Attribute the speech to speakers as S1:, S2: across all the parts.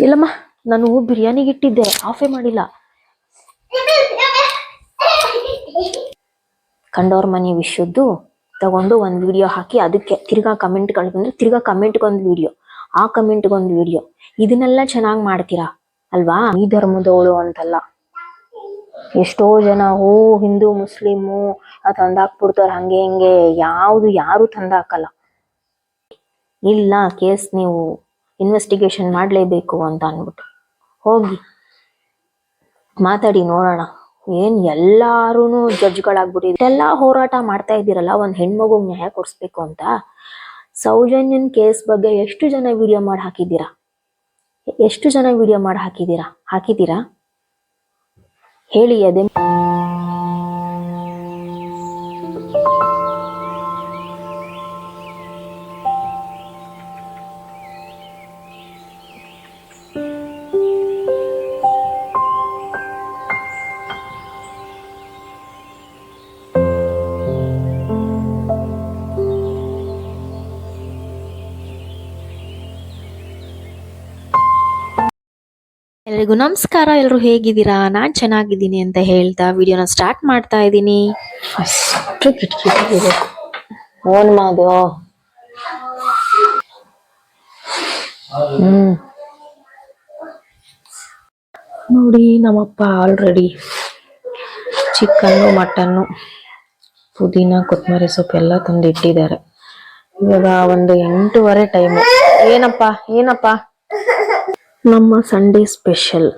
S1: ಇಲ್ಲಮ್ಮ, ನಾನು ಬಿರಿಯಾನಿಗೆ ಇಟ್ಟಿದ್ದೆ, ಆಫೇ ಮಾಡಿಲ್ಲ. ಕಂಡವ್ರ ಮನೆ ವಿಷಯದ್ದು ತಗೊಂಡು ಒಂದು ವಿಡಿಯೋ ಹಾಕಿ, ಅದಕ್ಕೆ ತಿರ್ಗಾ ಕಮೆಂಟ್ಗಳು ಬಂದ್ರೆ, ತಿರ್ಗಾ ಕಮೆಂಟ್ಗೊಂದು ವಿಡಿಯೋ ಆ ಕಮೆಂಟ್ಗೊಂದು ವಿಡಿಯೋ ಇದನ್ನೆಲ್ಲ ಚೆನ್ನಾಗಿ ಮಾಡ್ತೀರಾ? ಅಲ್ವಾ? ಈ ಧರ್ಮದವಳು ಅಂತಲ್ಲ. ಎಷ್ಟೋ ಜನ, ಓ, ಹಿಂದೂ, ಮುಸ್ಲಿಮು ತಂದಾಕ್ಬಿಡ್ತಾರ ಹಂಗೆ ಹಿಂಗೆ, ಯಾವುದು ಯಾರು ತಂದಾಕಲ್ಲ. ಇಲ್ಲ, ಕೇಸ್ ನೀವು ಇನ್ವೆಸ್ಟಿಗೇಷನ್ ಮಾಡಲೇಬೇಕು ಅಂತ ಅಂದ್ಬಿಟ್ಟು. ಹೋಗಿ ಮಾತಾಡಿ ನೋಡೋಣ. ಏನ್ ಎಲ್ಲಾರು ಜಡ್ಜ್ಗಳಾಗ್ಬಿಟ್ಟಿದೆ ಎಲ್ಲ ಹೋರಾಟ ಮಾಡ್ತಾ ಇದ್ದೀರಲ್ಲ, ಒಂದ್ ಹೆಣ್ಮಗುಗ್ ನ್ಯಾಯ ಕೊಡಿಸ್ಬೇಕು ಅಂತ. ಸೌಜನ್ಯನ್ ಕೇಸ್ ಬಗ್ಗೆ ಎಷ್ಟು ಜನ ವಿಡಿಯೋ ಮಾಡಿ ಹಾಕಿದ್ದೀರಾ? ಎಷ್ಟು ಜನ ವಿಡಿಯೋ ಮಾಡಿ ಹಾಕಿದ್ದೀರಾ? ಹಾಕಿದ್ದೀರಾ? ಹೇಳಿ, ಅದೇ. ಎಲ್ರಿಗೂ ನಮಸ್ಕಾರ. ಎಲ್ಲರೂ ಹೇಗಿದ್ದೀರಾ? ನಾನ್ ಚೆನ್ನಾಗಿದ್ದೀನಿ ಅಂತ ಹೇಳ್ತಾ ವಿಡಿಯೋನ ಸ್ಟಾರ್ಟ್ ಮಾಡ್ತಾ ಇದ್ದೀನಿ. ಓನ್ ಮಾದು ನೋಡಿ, ನಮ್ಮಪ್ಪ ಆಲ್ರೆಡಿ ಚಿಕನ್ನು, ಮಟನ್ನು, ಪುದೀನ, ಕೊತ್ತಂಬರಿ ಸೊಪ್ಪು ಎಲ್ಲ ತಂದು ಇಟ್ಟಿದ್ದಾರೆ ಇವಾಗ ಒಂದು ಎಂಟೂವರೆ ಟೈಮು ಏನಪ್ಪ ಏನಪ್ಪ? ನಮ್ಮ ಸಂಡೇ ಸ್ಪೆಷಲ್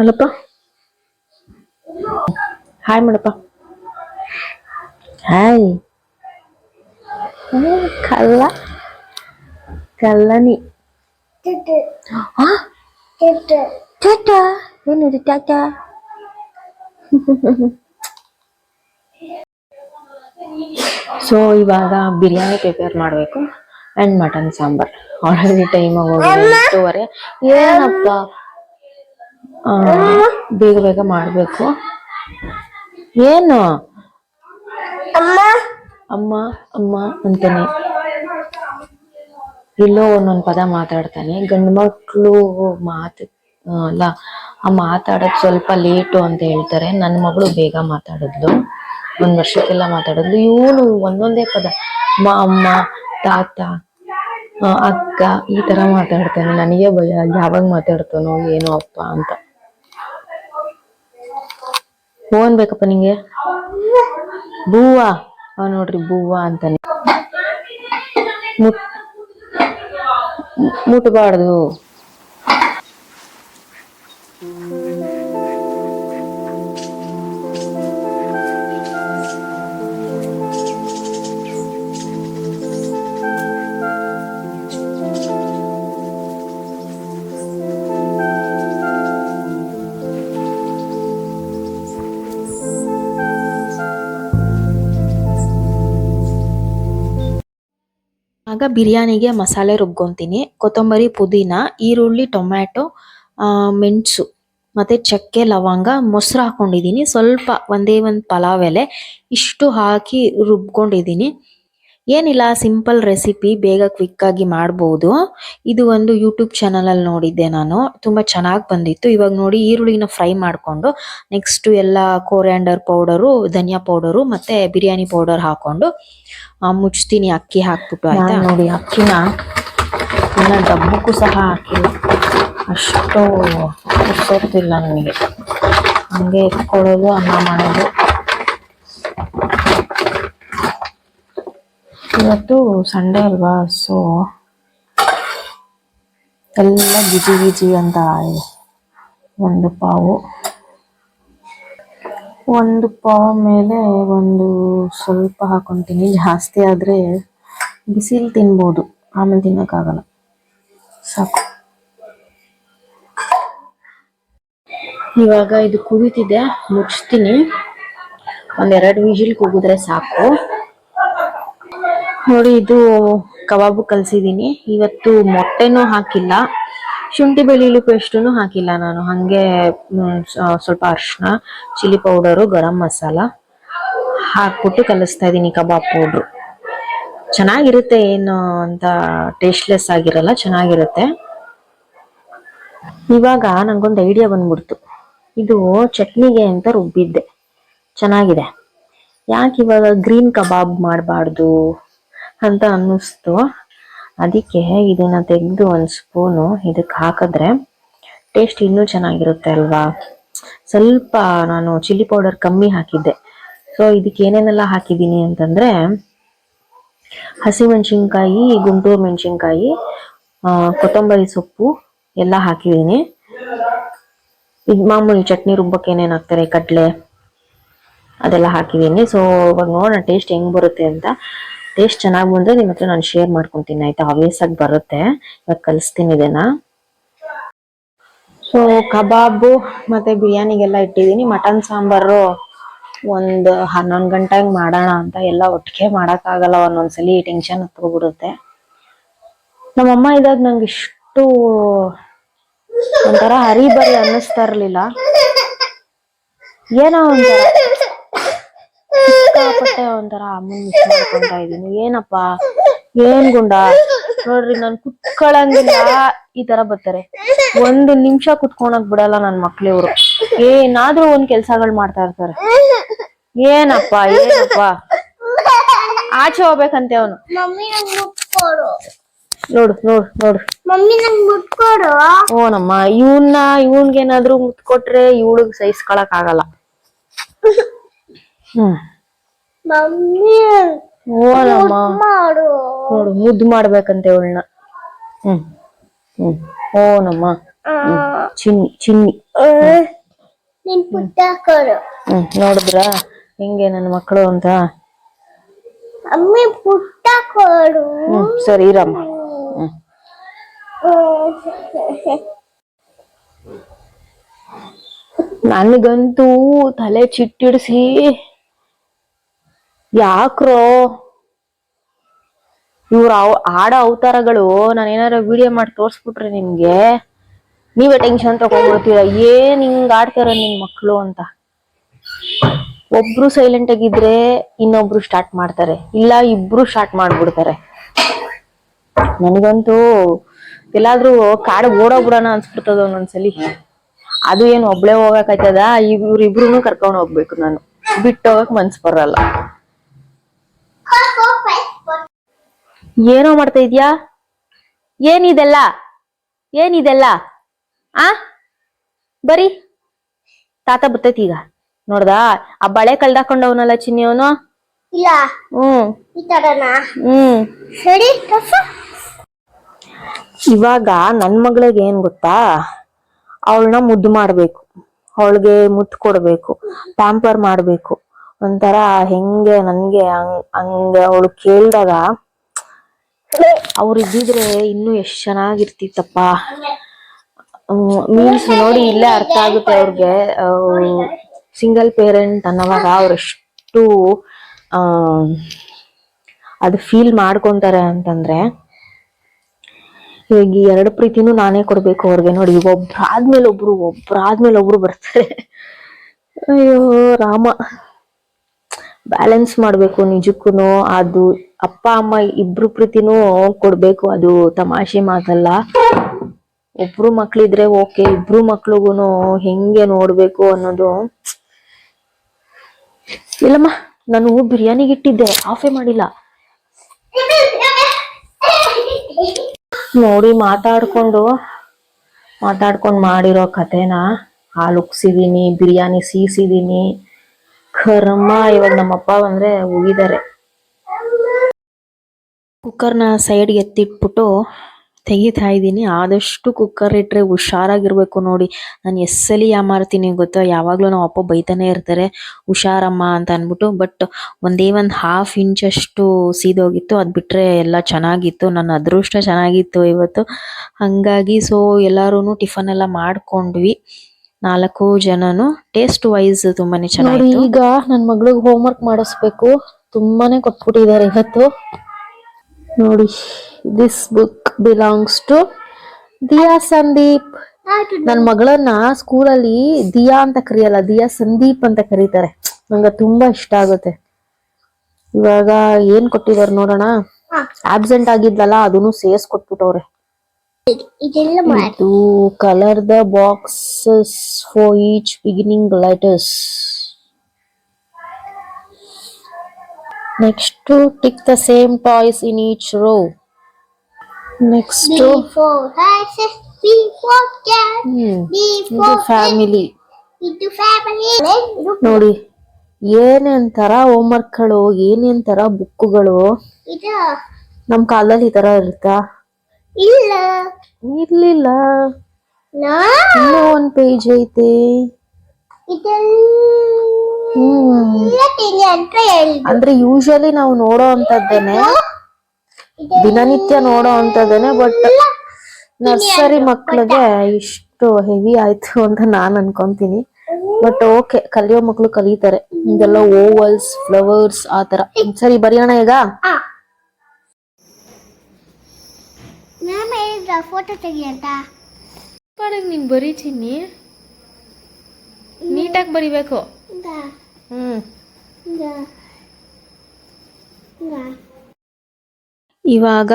S1: ಅಲ್ಲಪ್ಪ? ಹಾಯ್ ಮಾಡಪ್ಪ. ಹಾಯ್ ಕಲ್ಲ. ಕಲ್ಲನಿ. ಏನಿದು ಟಾಟಾ ಸೊ ಇವಾಗ ಬಿರಿಯಾನಿ ಪ್ರಿಪೇರ್ ಮಾಡಬೇಕು. And mutton sambar. Already time ಆಗೋಗಿದೆ ಏನಪ್ಪ? ಆ, ಬೇಗ ಬೇಗ ಮಾಡಬೇಕು. ಏನು? ಅಮ್ಮ. ಅಮ್ಮ ಅಂತಾನೆ. ಇಲ್ಲೋ ಒಂದೊಂದು ಪದ ಮಾತಾಡ್ತಾನೆ. ಗಂಡು ಮಕ್ಕಳು ಮಾತು ಅಲ್ಲ ಆ ಮಾತಾಡೋದು ಸ್ವಲ್ಪ ಲೇಟು ಅಂತ ಹೇಳ್ತಾರೆ. ನನ್ನ ಮಗಳು ಬೇಗ ಮಾತಾಡಿದ್ಲು. ಒಂದು ವರ್ಷಕ್ಕೆಲ್ಲ ಮಾತಾಡಿದ್ಲು. ಇವನು ಒಂದೊಂದೇ ಪದ. ಅಮ್ಮ ಅಮ್ಮ ತಾತ ಅಕ್ಕ ಈ ತರ ಮಾತಾಡ್ತಾನೆ. ನನಗೆ ಭಯ, ಯಾವಾಗ ಮಾತಾಡ್ತಾನೋ ಏನೋ ಅಪ್ಪ ಅಂತ. ಫೋನ್ ಬೇಕಪ್ಪ ನಿಂಗೆ? ಬೂವ. ಅವ ನೋಡ್ರಿ, ಬೂವ ಅಂತಾನೆ. ಮುಟ್ಬಾರ್ದು. ಆಗ ಬಿರಿಯಾನಿಗೆ ಮಸಾಲೆ ರುಬ್ಕೊಂತೀನಿ. ಕೊತ್ತಂಬರಿ, ಪುದೀನ, ಈರುಳ್ಳಿ, ಟೊಮ್ಯಾಟೊ ಮೆಣಸು ಮತ್ತೆ ಚಕ್ಕೆ, ಲವಂಗ ಮೊಸರು ಹಾಕ್ಕೊಂಡಿದ್ದೀನಿ ಸ್ವಲ್ಪ ಒಂದೇ ಒಂದು ಪಲಾವ್ ಎಲೆ ಇಷ್ಟು ಹಾಕಿ ರುಬ್ಕೊಂಡಿದ್ದೀನಿ. ಏನಿಲ್ಲ ಸಿಂಪಲ್ ರೆಸಿಪಿ ಬೇಗ ಕ್ವಿಕ್ ಆಗಿ ಮಾಡ್ಬೋದು. ಇದು ಒಂದು ಯೂಟ್ಯೂಬ್ ಚಾನಲಲ್ಲಿ ನೋಡಿದ್ದೆ ನಾನು. ತುಂಬ ಚೆನ್ನಾಗಿ ಬಂದಿತ್ತು. ಇವಾಗ ನೋಡಿ ಈರುಳ್ಳಿನ ಫ್ರೈ ಮಾಡ್ಕೊಂಡು ನೆಕ್ಸ್ಟ್ ಎಲ್ಲ ಕೋರಿಯಾಂಡರ್ ಪೌಡರು ಧನಿಯಾ ಪೌಡರು ಮತ್ತೆ ಬಿರಿಯಾನಿ ಪೌಡರ್ ಹಾಕೊಂಡು ಮುಚ್ತೀನಿ ಅಕ್ಕಿ ಹಾಕ್ಬಿಟ್ಟು, ಆಯ್ತಾ? ನೋಡಿ ಅಕ್ಕಿನ ಇನ್ನ ಡಬ್ಬಕ್ಕೂ ಸಹ ಹಾಕಿಲ್ಲ. ಅಷ್ಟು ಗೊತ್ತಿಲ್ಲ ನನಗೆ. ಹಂಗೆ ಇಟ್ಕೊಳ್ಳೋದು, ಅನ್ನ ಮಾಡೋದು. ಇವತ್ತು ಸಂಡೇ ಅಲ್ವಾ? ಸೊ ಎಲ್ಲ ಗಿಜಿ ಗಿಜಿ ಅಂತ ಒಂದು ಪಾವು, ಒಂದು ಪಾವ್ ಮೇಲೆ ಒಂದು ಸ್ವಲ್ಪ ಹಾಕೊಂತೀನಿ. ಜಾಸ್ತಿ ಆದ್ರೆ ಬಿಸಿಲು ತಿನ್ಬೋದು. ಆಮೇಲೆ ತಿನ್ನಕ್ಕಾಗಲ್ಲ. ಸಾಕು. ಇವಾಗ ಇದು ಕುದೀತಿದೆ. ಮುಚ್ತೀನಿ. ಒಂದೆರಡು ವಿಜಿಲ್ ಕೂಗಿದ್ರೆ ಸಾಕು. ನೋಡಿ, ಇದು ಕಬಾಬು ಕಲ್ಸಿದೀನಿ. ಇವತ್ತು ಮೊಟ್ಟೆನೂ ಹಾಕಿಲ್ಲ. ಶುಂಠಿ ಬೆಳ್ಳುಳ್ಳಿ ಪೇಸ್ಟನ್ನು ಹಾಕಿಲ್ಲ ನಾನು. ಹಂಗೆ ಸ್ವಲ್ಪ ಅರಿಶಿನ ಚಿಲ್ಲಿ ಪೌಡರು, ಗರಂ ಮಸಾಲ ಹಾಕ್ಬಿಟ್ಟು ಕಲಿಸ್ತಾ ಇದ್ದೀನಿ ಕಬಾಬ್ ಪೌಡ್ರು. ಚೆನ್ನಾಗಿರುತ್ತೆ ಏನು ಅಂತ ಟೇಸ್ಟ್ಲೆಸ್ ಆಗಿರಲ್ಲ, ಚೆನ್ನಾಗಿರುತ್ತೆ. ಇವಾಗ ನಂಗೊಂದು ಐಡಿಯಾ ಬಂದ್ಬಿಡ್ತು. ಇದು ಚಟ್ನಿಗೆ ಅಂತ ರುಬ್ಬಿದ್ದೆ. ಚೆನ್ನಾಗಿದೆ. ಯಾಕೆ ಇವಾಗ ಗ್ರೀನ್ ಕಬಾಬ್ ಮಾಡಬಾರ್ದು? ಅಂತ ಅನ್ನಿಸ್ತು. ಅದಕ್ಕೆ ಇದನ್ನ ತೆಗೆದು ಒಂದು ಸ್ಪೂನು ಇದಕ್ಕೆ ಹಾಕಿದ್ರೆ ಟೇಸ್ಟ್ ಇನ್ನೂ ಚೆನ್ನಾಗಿರುತ್ತೆ ಅಲ್ವಾ? ಸ್ವಲ್ಪ ನಾನು ಚಿಲ್ಲಿ ಪೌಡರ್ ಕಮ್ಮಿ ಹಾಕಿದ್ದೆ. ಸೊ ಇದಕ್ಕೆ ಏನೇನೆಲ್ಲ ಹಾಕಿದ್ದೀನಿ ಅಂತಂದ್ರೆ ಹಸಿಮೆಣಸಿನ್ಕಾಯಿ ಗುಂಟೂರು ಮೆಣಸಿನ್ಕಾಯಿ ಕೊತ್ತಂಬರಿ ಸೊಪ್ಪು ಎಲ್ಲ ಹಾಕಿದ್ದೀನಿ. ಇದು ಮಾಮೂಲಿ ಚಟ್ನಿ ರುಬ್ಬಕ್ಕೆ ಏನೇನು ಹಾಕ್ತಾರೆ, ಕಡಲೆ ಅದೆಲ್ಲ ಹಾಕಿದ್ದೀನಿ. ಸೊ ಇವಾಗ ನೋಡೋಣ ಟೇಸ್ಟ್ ಹೆಂಗ್ ಬರುತ್ತೆ ಅಂತ. ಟೇಸ್ಟ್ ಚೆನ್ನಾಗಿ ಬಂದ್ರೆ ನಿಮ್ಮ ಹತ್ರ ನಾನು ಶೇರ್ ಮಾಡ್ಕೊತೀನಿ, ಆಯ್ತಾ? ಆಬ್ವಿಯಸ್ ಆಗಿ ಬರುತ್ತೆ. ಇವಾಗ ಕಲಿಸ್ತೀನಿ ಇದನ್ನ. ಸೊ ಕಬಾಬು ಮತ್ತೆ ಬಿರಿಯಾನಿಗೆಲ್ಲ ಇಟ್ಟಿದ್ದೀನಿ. ಮಟನ್ ಸಾಂಬಾರು ಒಂದು ಹನ್ನೊಂದು ಗಂಟೆಗೆ ಮಾಡೋಣ ಅಂತ ಎಲ್ಲ ಒಟ್ಟಿಗೆ ಮಾಡೋಕ್ಕಾಗಲ್ಲ, ಒಂದೊಂದ್ಸಲಿ ಟೆನ್ಷನ್ ಹತ್ಕೊಬಿಡುತ್ತೆ. ನಮ್ಮಮ್ಮ ಇದ್ದಾಗ ನಂಗೆ ಇಷ್ಟು ಒಂಥರ ಹರಿಬರಿ ಅನ್ನಿಸ್ತಾ ಇರಲಿಲ್ಲ. ಏನೋ ಒಂಥರ. ಸಿಕ್ಕಾಪಟ್ಟೆ ಒಂಥರ ಅಮ್ಮನ್ ಮಿಸ್ ಮಾಡ್ಕೊಂತ ಇದೀನಿ ಏನಪ್ಪ? ಏನ್ ಗುಂಡ? ನೋಡ್ರಿ ನಾನ್ ಕುತ್ಕೊಳಂಗಿಲ್ಲ ಈ ತರ ಬರ್ತಾರೆ. ಒಂದು ನಿಮಿಷ ಕುತ್ಕೊಳಕ್ ಬಿಡಲ್ಲ ನನ್ ಮಕ್ಳಿವ್ರು. ಏನಾದ್ರೂ ಒಂದ್ ಕೆಲ್ಸಗಳ್ ಮಾಡ್ತಾ ಇರ್ತಾರೆ. ಏನಪ್ಪ ಏನಪ್ಪ? ಆಚೆ ಹೋಗ್ಬೇಕಂತೆ ಅವನು. ನೋಡು ನೋಡು ನೋಡು.
S2: ಮಮ್ಮಿ ನಂಗೆ ಮುಟ್ಕೊಡು
S1: ಓನಮ್ಮ ಇವನ್ನ ಇವನ್ಗೇನಾದ್ರೂ ಮುತ್ ಕೊಟ್ರೆ ಇವಳಿಗೆ ಸಹಿಸ್ಕೊಳಕ್ ಆಗಲ್ಲ. ಹ್ಮ್.
S2: ಮಮ್ಮಿ ಮಾಡು.
S1: ನೋಡು ಮುದ್ದು ಮಾಡ್ಬೇಕಂತೆ ಅವಳನ್ನ. ಹ್ಮ್ ಹ್ಮ್. ಓನಮ್ಮ ಚಿನ್ನಿ. ಚಿನ್ನಿ
S2: ನಿನ್ ಪುಟ್ಟ ಕೊಡು
S1: ಹ್ಮ್ ನೋಡಿದ್ರ? ಹೆಂಗೆ ನನ್ನ ಮಕ್ಕಳು ಅಂತ?
S2: ಅಮ್ಮಿ ಪುಟ್ಟ ಕೊಡು
S1: ಹ್ಮ್ ಸರಿ ಇರಮ್ಮ. ಹ್ಮ್. ನನಗಂತೂ ತಲೆ ಚಿಟ್ಟಿಡ್ಸಿ ಯಾಕ್ರೋ? ಇವ್ರ ಅವ್, ಆಡೋ ಅವತಾರಗಳು ನಾನು ಏನಾರ ವಿಡಿಯೋ ಮಾಡಿ ತೋರಿಸ್ಬಿಟ್ರೆ ನಿಮ್ಗೆ? ನೀವೇ ಟೆನ್ಷನ್ ತಗೊಂಡ್ಬಿಡ್ತೀರ. ಏನ್ ಹಿಂಗ್ ಆಡ್ತಾರ ನಿನ್ ಮಕ್ಳು ಅಂತ? ಒಬ್ರು ಸೈಲೆಂಟ್ ಆಗಿದ್ರೆ ಇನ್ನೊಬ್ರು ಸ್ಟಾರ್ಟ್ ಮಾಡ್ತಾರೆ. ಇಲ್ಲ, ಇಬ್ರು ಸ್ಟಾರ್ಟ್ ಮಾಡ್ಬಿಡ್ತಾರೆ. ನನಗಂತೂ ಎಲ್ಲಾದ್ರೂ ಕಾಡು ಓಡೋಗ್ಬಿಡೋಣ ಅನ್ಸ್ಬಿಡ್ತದ ಒಂದೊಂದ್ಸಲಿ. ಅದು ಏನು ಒಬ್ಳೆ ಹೋಗಕ್ಕಾಯ್ತದ ಇವ್ರಿಬ್ರು ಕರ್ಕೊಂಡ್ ಹೋಗ್ಬೇಕು ನಾನು. ಬಿಟ್ಟು ಹೋಗಕ್ ಮನ್ಸ್ ಬರಲ್ಲ. ಏನೋ ಮಾಡ್ತಾ ಇದ್ಯಾ? ಏನಿದೆಲ್ಲ? ಏನಿದೆಲ್ಲ? ಆ? ಬರೀ. ತಾತ ಬರ್ತೈತಿ ಈಗ. ನೋಡ್ದ? ಆ ಬಳೆ ಕಳ್ದಾಕೊಂಡವನಲ್ಲ ಚಿನ್ನಿ ಅವನು?
S2: ಇಲ್ಲ.
S1: ಹ್ಮ್.
S2: ಈ ತರನಾ?
S1: ಹ್ಮ್.
S2: ಸರಿ
S1: ಇವಾಗ ನನ್ ಮಗಳಿಗೆ ಏನ್ ಗೊತ್ತಾ? ಅವಳನ್ನ ಮುದ್ದು ಮಾಡ್ಬೇಕು. ಅವಳಿಗೆ ಮುದ್ದು ಕೊಡ್ಬೇಕು. ಪ್ಯಾಂಪರ್ ಮಾಡ್ಬೇಕು. ಒಂಥರ ಹೆಂಗೆ ನನ್ಗೆ ಹಂಗ್, ಹಂಗ ಅವಳು ಕೇಳ್ದಾಗ, ಅವ್ರು ಇದ್ದಿದ್ರೆ ಇನ್ನೂ ಎಷ್ಟ್ ಚೆನ್ನಾಗಿರ್ತಿತ್ತಪ್ಪ. ಮೀನ್ಸ್ ನೋಡಿ ಇಲ್ಲೇ ಅರ್ಥ ಆಗುತ್ತೆ ಅವ್ರಿಗೆ. ಸಿಂಗಲ್ ಪೇರೆಂಟ್ ಅನ್ನೋವಾಗ ಅವ್ರೆಷ್ಟು ಅದು ಫೀಲ್ ಮಾಡ್ಕೊಂತಾರೆ ಅಂತಂದ್ರೆ ಈಗ ಎರಡು ಪ್ರೀತಿನೂ ನಾನೇ ಕೊಡ್ಬೇಕು ಅವ್ರಿಗೆ ನೋಡಿ. ಒಬ್ರಾದ್ಮೇಲೆ ಒಬ್ರು ಒಬ್ರಾದ್ಮೇಲೆ ಒಬ್ರು ಬರ್ತಾರೆ. ಅಯ್ಯೋ, ರಾಮ. ಬ್ಯಾಲೆನ್ಸ್ ಮಾಡ್ಬೇಕು ನಿಜಕ್ಕೂ ಅದು ಅಪ್ಪ, ಅಮ್ಮ ಇಬ್ರು ಪ್ರೀತಿನೂ ಕೊಡ್ಬೇಕು. ಅದು ತಮಾಷೆ ಮಾತಲ್ಲ. ಒಬ್ರು ಮಕ್ಳಿದ್ರೆ ಓಕೆ, ಇಬ್ರು ಮಕ್ಳಿಗೂನು ಹೆಂಗೆ ನೋಡ್ಬೇಕು ಅನ್ನೋದು. ಇಲ್ಲಮ್ಮ, ನಾನು ಬಿರಿಯಾನಿಗೆ ಇಟ್ಟಿದ್ದೆ. ಆಫೇ ಮಾಡಿಲ್ಲ. ನೋಡಿ, ಮಾತಾಡ್ಕೊಂಡು ಮಾತಾಡ್ಕೊಂಡು ಮಾಡಿರೋ ಕಥೆನ. ಹಾಲು ಉಕ್ಸಿದೀನಿ ಬಿರಿಯಾನಿ ಸೀಸಿದೀನಿ. ಕರ್ಮ, ಇವಾಗ ನಮ್ಮಪ್ಪ ಬಂದ್ರೆ ಹೋಗಿದ್ದಾರೆ ಕುಕ್ಕರ್ನ ಸೈಡ್ಗೆ ಎತ್ತಿಟ್ಬಿಟ್ಟು ತೆಗಿತಾ ಇದ್ದೀನಿ. ಆದಷ್ಟು ಕುಕ್ಕರ್ ಇಟ್ಟರೆ ಹುಷಾರಾಗಿರ್ಬೇಕು ನೋಡಿ. ನಾನು ಎಸ್ಸಲಿ ಯಾಮಾರ್ತೀನಿ ಗೊತ್ತಾ? ಯಾವಾಗಲೂ ನಮ್ಮ ಅಪ್ಪ ಬೈತಾನೆ ಇರ್ತಾರೆ, ಹುಷಾರಮ್ಮ ಅಂತ ಅಂದ್ಬಿಟ್ಟು. ಬಟ್ ಒಂದೇ ಒಂದು ಹಾಫ್ ಇಂಚ್ ಅಷ್ಟು ಸೀದೋಗಿತ್ತು. ಅದು ಬಿಟ್ಟರೆ ಎಲ್ಲ ಚೆನ್ನಾಗಿತ್ತು. ನನ್ನ ಅದೃಷ್ಟ ಚೆನ್ನಾಗಿತ್ತು ಇವತ್ತು. ಹಂಗಾಗಿ ಸೊ ಎಲ್ಲರೂ ಟಿಫನ್ ಎಲ್ಲ ಮಾಡ್ಕೊಂಡ್ವಿ. ನಾಲ್ಕು ಜನನು ಟೇಸ್ಟ್ ವೈಸ್ ತುಂಬಾನೇ ಚೆನ್ನಾಗಿ ಈಗ ನನ್ನ ಮಗಳಿಗೆ ಹೋಮ್ ವರ್ಕ್ ಮಾಡಿಸ್ಬೇಕು. ತುಂಬಾನೇ ಕೊಟ್ಬಿಟ್ಟಿದ್ದಾರೆ ಇವತ್ತು. ನೋಡಿ this book belongs to Diya Sandeep. ನನ್ನ ಮಗಳನ್ನ ಸ್ಕೂಲಲ್ಲಿ ದಿಯಾ ಅಂತ ಕರೆಯಲ್ಲ ದಿಯಾ ಸಂದೀಪ್ ಅಂತ ಕರೀತಾರೆ. ನಂಗೆ ತುಂಬಾ ಇಷ್ಟ ಆಗುತ್ತೆ. ಇವಾಗ ಏನ್ ಕೊಟ್ಟಿದಾರೆ ನೋಡೋಣ. ಆಬ್ಸೆಂಟ್ ಆಗಿದ್ಲಲ್ಲ ಅದನ್ನು ಸೇರ್ಸ್ ಕೊಟ್ಬಿಟ್ಟವ್ರೆ ಇದು colour the boxes for each beginning letters next tick the same toys in each row next
S2: to for horses, B for cat, B
S1: ಇದು
S2: for
S1: ಫ್ಯಾಮಿಲಿ
S2: ಇದು. ಇದು
S1: ನೋಡಿ ಏನೇನ್ ತರ ಹೋಮ್ವರ್ಕ್ಗಳು ಏನೇನ್ ತರ ಬುಕ್ಕುಗಳು
S2: ಇದು
S1: ನಮ್ ಕಾಲದಲ್ಲಿ ಈ ತರ ಇರುತ್ತಾ?
S2: ಇಲ್ಲ.
S1: ಇರ್ಲಿಲ್ಲ.
S2: ನಾ?
S1: ಇನ್ನೂ ಒಂದ್ ಪೇಜ್ ಐತೆ.
S2: ಇದೆಲ್ಲ ತಿಂಡಿ ಅಂತ ಹೇಳಿದ್ರು
S1: ಅಂದ್ರೆ ಯೂಶಲಿ ನಾವು ನೋಡೋ ಅಂತದ್ದೇನೆ. ದಿನನಿತ್ಯ ನೋಡೋ ಅಂತದ್ದೇನೆ ಬಟ್ ನರ್ಸರಿ ಮಕ್ಳಿಗೆ ಇಷ್ಟು ಹೆವಿ ಆಯ್ತು ಅಂತ ನಾನ್ ಅನ್ಕೊಂತೀನಿ. ಬಟ್ ಓಕೆ ಕಲಿಯೋ ಮಕ್ಳು ಕಲಿತಾರೆ. ಇದೆಲ್ಲ ಓವಲ್ಸ್ ಫ್ಲವರ್ಸ್ ಆ ತರ ಸರಿ ಬರೆಯೋಣ ಈಗ
S2: ಆ ಮ್ಯಾಮ್ ಹೇಳಿದ್ರ ಫೋಟೋ ತೆಗಿ ಅಂತ.
S1: ನೀನು ಬರೀತೀನಿ ನೀಟಾಗಿ ಬರಿಬೇಕು. ಇವಾಗ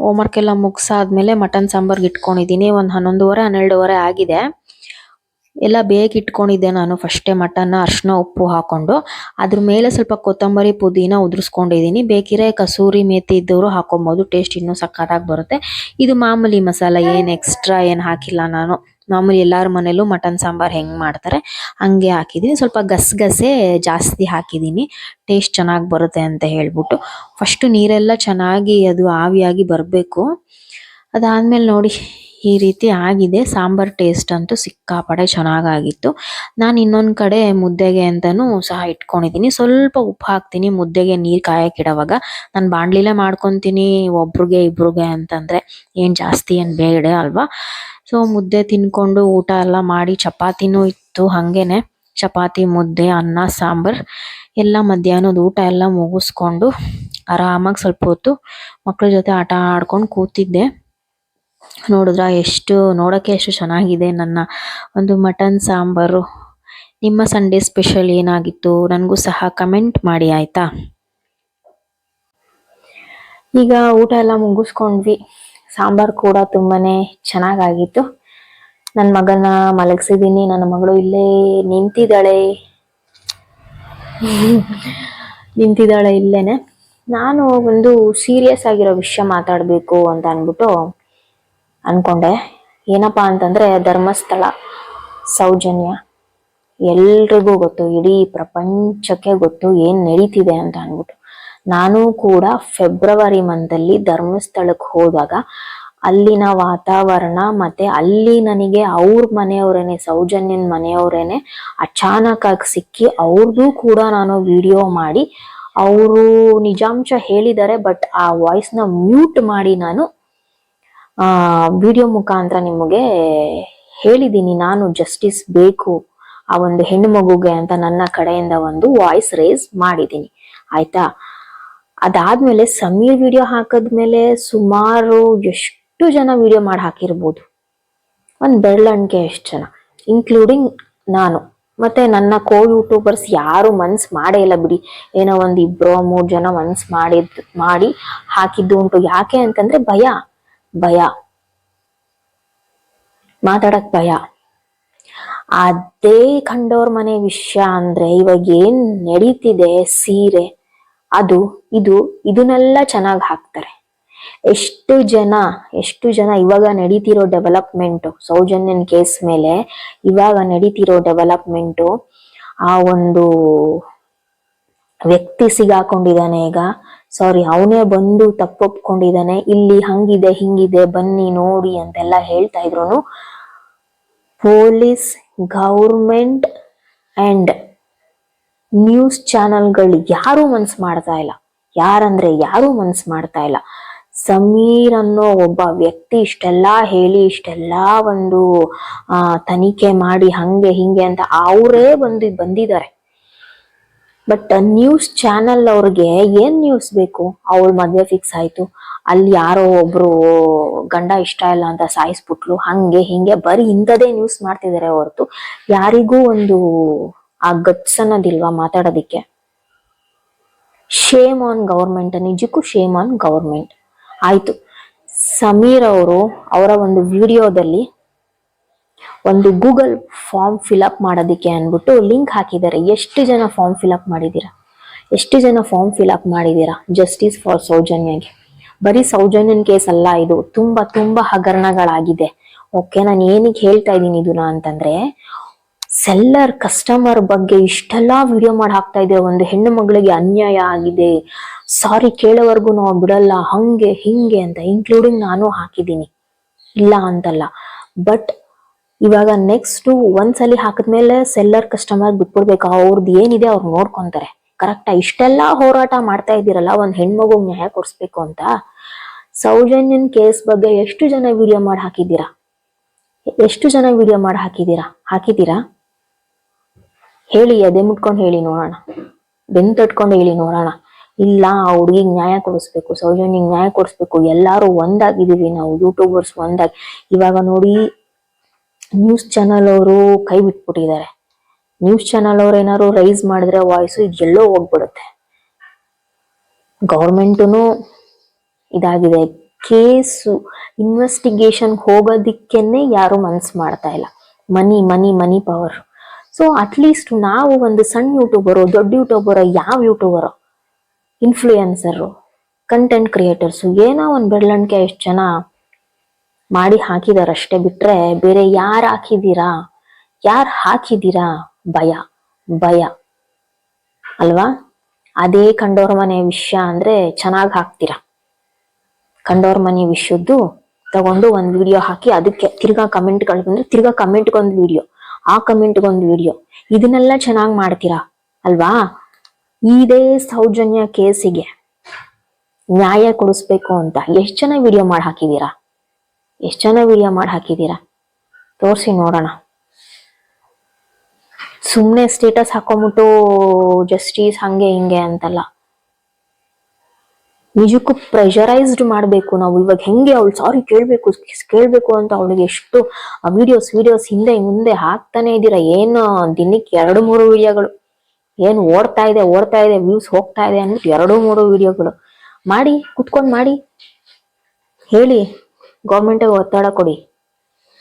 S1: ಹೋಮ್ವರ್ಕ್ ಎಲ್ಲ ಮುಗಿಸಾದ್ಮೇಲೆ ಮಟನ್ ಸಾಂಬಾರ್ಗೆ ಇಟ್ಕೊಂಡಿದ್ದೀನಿ ಒಂದು ಹನ್ನೊಂದುವರೆ ಹನ್ನೆರಡುವರೆ ಆಗಿದೆ. ಎಲ್ಲ ಬೇಗ ಇಟ್ಕೊಂಡಿದ್ದೆ ನಾನು ಫಸ್ಟೇ ಮಟನ್ನ, ಅರ್ಶಿನ, ಉಪ್ಪು ಹಾಕ್ಕೊಂಡು ಅದ್ರ ಮೇಲೆ ಸ್ವಲ್ಪ ಕೊತ್ತಂಬರಿ ಪುದೀನ ಉದುರಿಸ್ಕೊಂಡಿದ್ದೀನಿ. ಬೇಕಿದ್ರೆ ಕಸೂರಿ ಮೇಥಿ ಇದ್ದವರು ಹಾಕೊಬೋದು ಟೇಸ್ಟ್ ಇನ್ನೂ ಸಕ್ಕತ್ತಾಗಿ ಬರುತ್ತೆ. ಇದು ಮಾಮೂಲಿ ಮಸಾಲ, ಏನು ಎಕ್ಸ್ಟ್ರಾ ಏನು ಹಾಕಿಲ್ಲ ನಾನು. ಮಾಮೂಲಿ ಎಲ್ಲರ ಮನೇಲೂ ಮಟನ್, ಸಾಂಬಾರು ಹೆಂಗೆ ಮಾಡ್ತಾರೆ ಹಂಗೆ ಹಾಕಿದ್ದೀನಿ ಸ್ವಲ್ಪ ಗಸಗಸೆ ಜಾಸ್ತಿ ಹಾಕಿದ್ದೀನಿ ಟೇಸ್ಟ್ ಚೆನ್ನಾಗಿ ಬರುತ್ತೆ ಅಂತ ಹೇಳ್ಬಿಟ್ಟು. ಫಸ್ಟು ನೀರೆಲ್ಲ ಚೆನ್ನಾಗಿ ಅದು ಆವಿಯಾಗಿ ಬರಬೇಕು. ಅದಾದಮೇಲೆ ನೋಡಿ ಈ ರೀತಿ ಆಗಿದೆ. ಸಾಂಬಾರ್ ಟೇಸ್ಟ್ ಅಂತೂ ಸಿಕ್ಕಾಪಡೆ ಚೆನ್ನಾಗಾಗಿತ್ತು. ನಾನು ಇನ್ನೊಂದು ಕಡೆ ಮುದ್ದೆಗೆ ಅಂತಲೂ ಸಹ ಇಟ್ಕೊಂಡಿದ್ದೀನಿ ಸ್ವಲ್ಪ ಉಪ್ಪು ಹಾಕ್ತೀನಿ. ಮುದ್ದೆಗೆ ನೀರು ಕಾಯಕ್ಕಿಡೋವಾಗ. ನಾನು ಬಾಂಡ್ಲಿಲೇ ಮಾಡ್ಕೊತೀನಿ ಒಬ್ರಿಗೆ ಇಬ್ರಿಗೆ ಅಂತಂದರೆ. ಏನು ಜಾಸ್ತಿ ಏನು ಬೇಡ ಅಲ್ವಾ? ಸೊ ಮುದ್ದೆ ತಿನ್ಕೊಂಡು ಊಟ ಎಲ್ಲ ಮಾಡಿ ಚಪಾತಿನೂ ಇತ್ತು ಹಾಗೇನೆ. ಚಪಾತಿ, ಮುದ್ದೆ, ಅನ್ನ, ಸಾಂಬಾರು ಎಲ್ಲ ಮಧ್ಯಾಹ್ನದ ಊಟ ಎಲ್ಲ ಮುಗಿಸ್ಕೊಂಡು ಆರಾಮಾಗಿ ಸ್ವಲ್ಪ ಹೊತ್ತು ಮಕ್ಕಳ ಜೊತೆ ಆಟ ಆಡ್ಕೊಂಡು ಕೂತಿದ್ದೆ. ನೋಡಿದ್ರ, ಎಷ್ಟು ನೋಡೋಕ್ಕೆ ಎಷ್ಟು ಚೆನ್ನಾಗಿದೆ ನನ್ನ ಒಂದು ಮಟನ್ ಸಾಂಬಾರು. ನಿಮ್ಮ ಸಂಡೇ ಸ್ಪೆಷಲ್ ಏನಾಗಿತ್ತು? ನನಗೂ ಸಹ ಕಮೆಂಟ್ ಮಾಡಿ, ಆಯಿತಾ? ಈಗ ಊಟ ಎಲ್ಲ ಮುಗಿಸ್ಕೊಂಡ್ವಿ. ಸಾಂಬಾರು ಕೂಡ ತುಂಬಾನೇ ಚೆನ್ನಾಗಾಗಿತ್ತು. ನನ್ನ ಮಗನ ಮಲಗಿಸಿದ್ದೀನಿ ನನ್ನ ಮಗಳು ಇಲ್ಲೇ ನಿಂತಿದ್ದಾಳೆ. ನಿಂತಿದ್ದಾಳೆ ಇಲ್ಲೇನೆ. ನಾನು ಒಂದು ಸೀರಿಯಸ್ ಆಗಿರೋ ವಿಷಯ ಮಾತಾಡಬೇಕು ಅಂತ ಅಂದ್ಬಿಟ್ಟು ಅನ್ಕೊಂಡೆ. ಏನಪ್ಪಾ ಅಂತಂದ್ರೆ ಧರ್ಮಸ್ಥಳ, ಸೌಜನ್ಯ, ಎಲ್ರಿಗೂ ಗೊತ್ತು, ಇಡೀ ಪ್ರಪಂಚಕ್ಕೆ ಗೊತ್ತು ಏನ್ ನಡೀತಿದೆ ಅಂತ ಅನ್ಬಿಟ್ಟು. ನಾನು ಕೂಡ ಫೆಬ್ರವರಿ ಮಂತಲ್ಲಿ ಧರ್ಮಸ್ಥಳಕ್ಕೆ ಹೋದಾಗ ಅಲ್ಲಿನ ವಾತಾವರಣ ಮತ್ತೆ ಅಲ್ಲಿ ನನಗೆ ಅವ್ರ ಮನೆಯವರೇನೆ, ಸೌಜನ್ಯನ್ ಮನೆಯವರೇನೆ ಅಚಾನಕ್ ಆಗಿ ಸಿಕ್ಕಿ ಅವ್ರದ್ದು ಕೂಡ ನಾನು ವಿಡಿಯೋ ಮಾಡಿ, ಅವರು ನಿಜಾಂಶ ಹೇಳಿದ್ದಾರೆ, ಬಟ್ ಆ ವಾಯ್ಸ್ನ ಮ್ಯೂಟ್ ಮಾಡಿ ನಾನು ವಿಡಿಯೋ ಮುಖಾಂತರ ನಿಮಗೆ ಹೇಳಿದ್ದೀನಿ ನಾನು ಜಸ್ಟಿಸ್ ಬೇಕು, ಆ ಒಂದು ಹೆಣ್ಣು ಮಗುಗೆ ಅಂತ ನನ್ನ ಕಡೆಯಿಂದ ಒಂದು ವಾಯ್ಸ್ ರೇಸ್ ಮಾಡಿದ್ದೀನಿ ಆಯ್ತಾ? ಅದಾದ್ಮೇಲೆ ಸಮೀರ್ ವಿಡಿಯೋ ಹಾಕದ್ಮೇಲೆ ಸುಮಾರು ಎಷ್ಟು ಜನ ವಿಡಿಯೋ ಮಾಡಿ ಹಾಕಿರ್ಬೋದು? ಒಂದು ಬೆರಳಣಿಕೆ ಎಷ್ಟು ಜನ? ಇನ್ಕ್ಲೂಡಿಂಗ್ ನಾನು. ಮತ್ತೆ ನನ್ನ ಕೋ ಯೂಟ್ಯೂಬರ್ಸ್ ಯಾರು ಮನ್ಸ್ ಮಾಡೇ ಇಲ್ಲ ಬಿಡಿ. ಏನೋ ಒಂದು ಇಬ್ರೋ ಮೂರು ಜನ ಮನ್ಸ್ ಮಾಡಿದ್, ಮಾಡಿ ಹಾಕಿದ್ದು ಉಂಟು. ಯಾಕೆ ಅಂತಂದ್ರೆ ಭಯ. ಭಯ. ಮಾತಾಡಕ್ ಭಯ. ಅದೇ ಕಂಡೋರ್ ಮನೆ ವಿಷಯ ಅಂದ್ರೆ ಇವಾಗ ಏನ್ ನಡೀತಿದೆ ಸೀರೆ, ಅದು, ಇದು, ಇದನ್ನೆಲ್ಲ ಚೆನ್ನಾಗಿ ಹಾಕ್ತಾರೆ. ಎಷ್ಟು ಜನ ಎಷ್ಟು ಜನ ಇವಾಗ ನಡೀತಿರೋ ಡೆವಲಪ್ಮೆಂಟು, ಸೌಜನ್ಯನ್ ಕೇಸ್ ಮೇಲೆ ಇವಾಗ ನಡೀತಿರೋ ಡೆವಲಪ್ಮೆಂಟು, ಆ ಒಂದು ವ್ಯಕ್ತಿ ಸಿಗಾಕೊಂಡಿದ್ದಾನೆ ಈಗ. ಸಾರಿ ಅವನೇ ಬಂದು ತಪ್ಪೊಪ್ಕೊಂಡಿದ್ದಾನೆ. ಇಲ್ಲಿ ಹಂಗಿದೆ, ಹಿಂಗಿದೆ, ಬನ್ನಿ ನೋಡಿ ಅಂತೆಲ್ಲ ಹೇಳ್ತಾ ಇದ್ರು ಪೊಲೀಸ್, ಗೌರ್ಮೆಂಟ್ ಅಂಡ್ ನ್ಯೂಸ್ ಚಾನೆಲ್ಗಳು ಯಾರು ಮನ್ಸ್ ಮಾಡ್ತಾ ಇಲ್ಲ. ಯಾರಂದ್ರೆ ಯಾರು ಮನ್ಸ್ ಮಾಡ್ತಾ ಇಲ್ಲ. ಸಮೀರ್ ಅನ್ನೋ ಒಬ್ಬ ವ್ಯಕ್ತಿ ಇಷ್ಟೆಲ್ಲಾ ಹೇಳಿ, ಇಷ್ಟೆಲ್ಲಾ ಒಂದು, ಆ, ತನಿಖೆ ಮಾಡಿ ಹಂಗೆ, ಹಿಂಗೆ ಅಂತ ಅವರೇ ಬಂದು ಬಂದಿದ್ದಾರೆ. ಬಟ್ ನ್ಯೂಸ್ ಚಾನೆಲ್ ಅವ್ರಿಗೆ ಏನ್ ನ್ಯೂಸ್ ಬೇಕು? ಅವಳ ಮದ್ವೆ ಫಿಕ್ಸ್ ಆಯ್ತು. ಅಲ್ಲಿ ಯಾರೋ ಒಬ್ರು ಗಂಡ ಇಷ್ಟ ಇಲ್ಲ ಅಂತ ಸಾಯಿಸ್ಬಿಟ್ಲು ಹಂಗೆ ಹಿಂಗೆ ಬರೀ ಇಂಥದೇ ನ್ಯೂಸ್ ಮಾಡ್ತಿದಾರೆ ಹೊರತು. ಯಾರಿಗೂ ಒಂದು ಆ ಗಟ್ಸ್ ಅನ್ನೋದಿಲ್ವಾ ಮಾತಾಡೋದಿಕ್ಕೆ? ಶೇಮ್ ಆನ್ ಗೌರ್ಮೆಂಟ್ ನಿಜಕ್ಕೂ ಶೇಮ್ ಆನ್ ಗೌರ್ಮೆಂಟ್ ಆಯ್ತು. ಸಮೀರ್ ಅವರು ಅವರ ಒಂದು ವಿಡಿಯೋದಲ್ಲಿ ಒಂದು ಗೂಗಲ್ ಫಾರ್ಮ್ ಫಿಲಪ್ ಮಾಡೋದಕ್ಕೆ ಅಂದ್ಬಿಟ್ಟು ಲಿಂಕ್ ಹಾಕಿದ್ದಾರೆ. ಎಷ್ಟು ಜನ ಫಾರ್ಮ್ ಫಿಲಪ್ ಮಾಡಿದ್ದೀರಾ? ಎಷ್ಟು ಜನ ಫಾರ್ಮ್ ಫಿಲಪ್ ಮಾಡಿದ್ದೀರಾ? ಜಸ್ಟಿಸ್ ಫಾರ್ ಸೌಜನ್ಯಗೆ. ಬರೀ ಸೌಜನ್ಯನ್ ಕೇಸ್ ಅಲ್ಲ ಇದು. ತುಂಬಾ ತುಂಬಾ ಹಗರಣಗಳಾಗಿದೆ. ಓಕೆ ನಾನು ಏನಕ್ಕೆ ಹೇಳ್ತಾ ಇದ್ದೀನಿ ಇದನ್ನ ಅಂತಂದ್ರೆ ಸೆಲ್ಲರ್ ಕಸ್ಟಮರ್ ಬಗ್ಗೆ ಇಷ್ಟೆಲ್ಲ ವಿಡಿಯೋ ಮಾಡಿ ಹಾಕ್ತಾ ಇದೆ. ಒಂದು ಹೆಣ್ಣು ಮಗಳಿಗೆ ಅನ್ಯಾಯ ಆಗಿದೆ. ಸಾರಿ ಕೇಳೋವರೆಗೂ ನಾವು ಬಿಡಲ್ಲ. ಹಂಗೆ, ಹಿಂಗೆ ಅಂತ ಇನ್ಕ್ಲೂಡಿಂಗ್ ನಾನು ಹಾಕಿದ್ದೀನಿ. ಇಲ್ಲ ಅಂತಲ್ಲ. ಬಟ್ ಇವಾಗ ನೆಕ್ಸ್ಟ್ ಒಂದ್ಸಲಿ ಹಾಕಿದ್ಮೇಲೆ ಸೆಲ್ಲರ್ ಕಸ್ಟಮರ್ ಬಿಟ್ಬಿಡ್ಬೇಕು. ಅವ್ರದ್ದು ಏನಿದೆ ಅವ್ರು ನೋಡ್ಕೊಂತಾರೆ. ಕರೆಕ್ಟಾ ಇಷ್ಟೆಲ್ಲ ಹೋರಾಟ ಮಾಡ್ತಾ ಇದ್ದೀರಲ್ಲ, ಒಂದ್ ಹೆಣ್ಮಗು ನ್ಯಾಯ ಕೊಡಿಸ್ಬೇಕು ಅಂತ. ಸೌಜನ್ಯನ್ ಕೇಸ್ ಬಗ್ಗೆ ಎಷ್ಟು ಜನ ವಿಡಿಯೋ ಮಾಡಿ ಹಾಕಿದ್ದೀರಾ? ಎಷ್ಟು ಜನ ವಿಡಿಯೋ ಮಾಡಿ ಹಾಕಿದ್ದೀರಾ? ಹಾಕಿದ್ದೀರಾ? ಹೇಳಿ, ಎದೆ ಮುಟ್ಕೊಂಡು ಹೇಳಿ ನೋಡೋಣ. ಬೆನ್ ತಟ್ಕೊಂಡು ಹೇಳಿ ನೋಡೋಣ. ಇಲ್ಲ, ಆ ಹುಡುಗಿಗೆ ನ್ಯಾಯ ಕೊಡಿಸ್ಬೇಕು, ಸೌಜನ್ಯಗೆ ನ್ಯಾಯ ಕೊಡಿಸ್ಬೇಕು. ಎಲ್ಲಾರು ಒಂದಾಗಿದ್ದೀವಿ ನಾವು ಯೂಟ್ಯೂಬರ್ಸ್ ಒಂದಾಗಿ. ಇವಾಗ ನೋಡಿ ನ್ಯೂಸ್ ಚಾನಲ್ ಅವರು ಕೈ ಬಿಟ್ಬಿಟ್ಟಿದ್ದಾರೆ. ನ್ಯೂಸ್ ಚಾನಲ್ ಅವ್ರು ಏನಾದ್ರು ರೈಸ್ ಮಾಡಿದ್ರೆ ವಾಯ್ಸು ಎಲ್ಲೋ ಹೋಗ್ಬಿಡುತ್ತೆ. ಗೌರ್ಮೆಂಟುನು ಇದಾಗಿದೆ. ಕೇಸು ಇನ್ವೆಸ್ಟಿಗೇಷನ್ ಹೋಗೋದಿಕ್ಕೆನೆ ಯಾರು ಮನ್ಸು ಮಾಡ್ತಾ ಇಲ್ಲ. Money money money power so at least ನಾವು ಒಂದು ಸಣ್ಣ ಯೂಟ್ಯೂಬರು ದೊಡ್ಡ ಯೂಟ್ಯೂಬರು ಯಾವ ಯೂಟ್ಯೂಬರು ಇನ್ಫ್ಲೂಯೆನ್ಸರು ಕಂಟೆಂಟ್ ಕ್ರಿಯೇಟರ್ಸು ಏನೋ ಒಂದು ಬೆಳ್ಳಣಿಕೆ ಎಷ್ಟು ಜನ ಮಾಡಿ ಹಾಕಿದಾರಷ್ಟೇ ಬಿಟ್ರೆ ಬೇರೆ ಯಾರು ಹಾಕಿದ್ದೀರಾ? ಯಾರು ಹಾಕಿದ್ದೀರಾ? ಭಯ ಭಯ. ಅಲ್ವಾ? ಅದೇ ಕಂಡೋರ್ ಮನೆ ವಿಷಯ ಅಂದ್ರೆ ಚೆನ್ನಾಗಿ ಹಾಕ್ತೀರಾ? ಕಂಡೋರ್ ಮನೆ ವಿಷಯದ್ದು ತಗೊಂಡು ಒಂದ್ ವಿಡಿಯೋ ಹಾಕಿ ಅದಕ್ಕೆ ತಿರ್ಗಾ ಕಮೆಂಟ್ಗಳು ಬಂದ್ರೆ ತಿರ್ಗಾ ಕಮೆಂಟ್ಗೊಂದು ವಿಡಿಯೋ ಆ ಕಮೆಂಟ್ಗೊಂದು ವಿಡಿಯೋ ಇದನ್ನೆಲ್ಲ ಚೆನ್ನಾಗಿ ಮಾಡ್ತೀರಾ? ಅಲ್ವಾ? ಇದೇ ಸೌಜನ್ಯ ಕೇಸಿಗೆ ನ್ಯಾಯ ಕೊಡಿಸ್ಬೇಕು ಅಂತ ಎಷ್ಟು ಜನ ವಿಡಿಯೋ ಮಾಡಿ ಹಾಕಿದ್ದೀರಾ? ಎಷ್ಟು ಜನ ವಿಡಿಯೋ ಮಾಡಿ ಹಾಕಿದ್ದೀರಾ ತೋರಿಸಿ ನೋಡೋಣ. ಸುಮ್ಮನೆ ಸ್ಟೇಟಸ್ ಹಾಕೊಂಬಿಟ್ಟು ಜಸ್ಟಿಸ್ ಹಂಗೆ ಹಿಂಗೆ ಅಂತಲ್ಲ. ನಿಜಕ್ಕೂ ಪ್ರೆಷರೈಸ್ಡ್ ಮಾಡಬೇಕು ನಾವು. ಇವಾಗ ಹೆಂಗೆ ಅವಳು ಸಾರಿ ಕೇಳಬೇಕು ಕೇಳಬೇಕು ಅಂತ ಅವಳಿಗೆ ಎಷ್ಟು ವಿಡಿಯೋಸ್ ವಿಡಿಯೋಸ್ ಹಿಂದೆ ಮುಂದೆ ಹಾಕ್ತಾನೆ ಇದ್ದೀರಾ ಏನು ದಿನಕ್ಕೆ ಎರಡು, ಮೂರು ವಿಡಿಯೋಗಳು ಏನು ಓಡ್ತಾ ಇದೆ ಓಡ್ತಾ ಇದೆ ವ್ಯೂಸ್ ಹೋಗ್ತಾ ಇದೆ ಅಂದ್ಬಿಟ್ಟು ಎರಡು, ಮೂರು ವಿಡಿಯೋಗಳು ಮಾಡಿ, ಕುತ್ಕೊಂಡು ಮಾಡಿ. ಹೇಳಿ. ಗೌರ್ಮೆಂಟಿಗೆ ಒತ್ತಡ ಕೊಡಿ.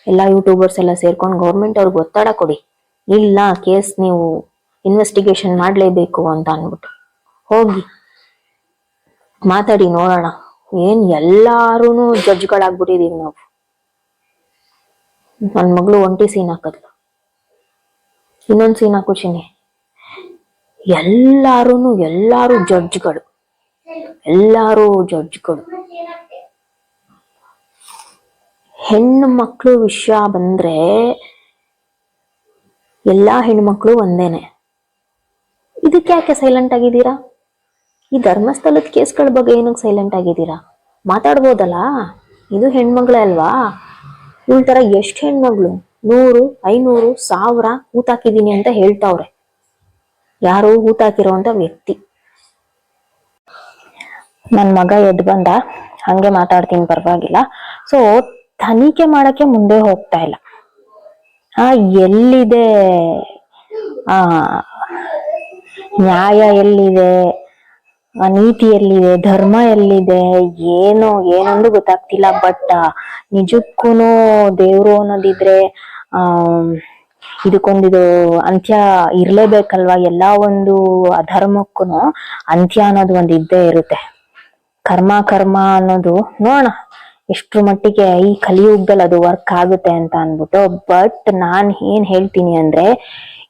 S1: ಎಲ್ಲ ಯೂಟ್ಯೂಬರ್ಸ್ ಎಲ್ಲ ಸೇರ್ಕೊಂಡು ಗೌರ್ಮೆಂಟ್ ಅವ್ರಿಗೆ ಒತ್ತಡ ಕೊಡಿ. ಇಲ್ಲ ಕೇಸ್ ನೀವು ಇನ್ವೆಸ್ಟಿಗೇಷನ್ ಮಾಡಲೇಬೇಕು ಅಂತ ಅಂದ್ಬಿಟ್ಟು. ಹೋಗಿ. ಮಾತಾಡಿ ನೋಡೋಣ. ಏನ್ ಎಲ್ಲಾರು ಜಡ್ಜ್ಗಳಾಗ್ಬಿಟ್ಟಿದೀವಿ ನಾವು. ನನ್ ಮಗಳು ಒಂಟಿ ಸೀನ್ ಹಾಕದ್ಲು. ಇನ್ನೊಂದ್ ಸೀನ್ ಹಾಕು ಚಿನ್ನಿ ಎಲ್ಲಾರು ಎಲ್ಲಾರು ಜಡ್ಜ್ಗಳು ಎಲ್ಲಾರು ಜಡ್ಜ್ಗಳು ಹೆಣ್ಣು ಮಕ್ಕಳು ವಿಷಯ ಬಂದ್ರೆ ಎಲ್ಲಾ ಹೆಣ್ಮಕ್ಳು ಒಂದೇನೆ. ಇದಕ್ಕೆ ಯಾಕೆ ಸೈಲೆಂಟ್ ಆಗಿದ್ದೀರಾ? ಈ ಧರ್ಮಸ್ಥಳದ ಕೇಸ್ಗಳ ಬಗ್ಗೆ ಏನಕ್ಕೆ ಸೈಲೆಂಟ್ ಆಗಿದ್ದೀರಾ? ಮಾತಾಡ್ಬೋದಲ್ಲ? ಇದು ಹೆಣ್ಮಗಳೇ ಅಲ್ವಾ? ಇವಳ ಥರ ಎಷ್ಟು ಹೆಣ್ಮಗಳು? ನೂರು, ಐನೂರು, ಸಾವಿರ ಹೂತಾಕಿದ್ದೀನಿ ಅಂತ ಹೇಳ್ತಾವ್ರೆ. ಯಾರು ಹೂತಾಕಿರೋಂಥ ವ್ಯಕ್ತಿ. ನನ್ನ ಮಗ ಎದ್ದು ಬಂದ, ಹಾಗೆ ಮಾತಾಡ್ತೀನಿ ಪರವಾಗಿಲ್ಲ. ಸೊ ತನಿಖೆ ಮಾಡಕ್ಕೆ ಮುಂದೆ ಹೋಗ್ತಾ ಇಲ್ಲ. ಆ, ಎಲ್ಲಿದೆ? ಆ, ನ್ಯಾಯ ಎಲ್ಲಿದೆ? ನೀತಿ ಎಲ್ಲಿದೆ? ಧರ್ಮ ಎಲ್ಲಿದೆ? ಏನು, ಏನೊಂದು ಗೊತ್ತಾಗ್ತಿಲ್ಲ, ಬಟ್ ನಿಜಕ್ಕೂ ದೇವ್ರು ಅನ್ನೋದಿದ್ರೆ, ಆ, ಇದಕ್ಕೊಂದಿದು ಅಂತ್ಯ ಇರ್ಲೇಬೇಕಲ್ವಾ? ಎಲ್ಲಾ ಒಂದು ಅಧರ್ಮಕ್ಕೂ ಅಂತ್ಯ ಅನ್ನೋದು ಒಂದು ಇದ್ದೇ ಇರುತ್ತೆ. ಕರ್ಮ ಕರ್ಮ ಅನ್ನೋದು, ನೋಡೋಣ. ಎಷ್ಟ್ರ ಮಟ್ಟಿಗೆ ಈ ಕಲಿಯುಗದಲ್ಲಿ ಅದು ವರ್ಕ್ ಆಗುತ್ತೆ ಅಂತ ಅನ್ಬಿಟ್ಟು ಬಟ್ ನಾನ್ ಏನ್ ಹೇಳ್ತೀನಿ ಅಂದ್ರೆ,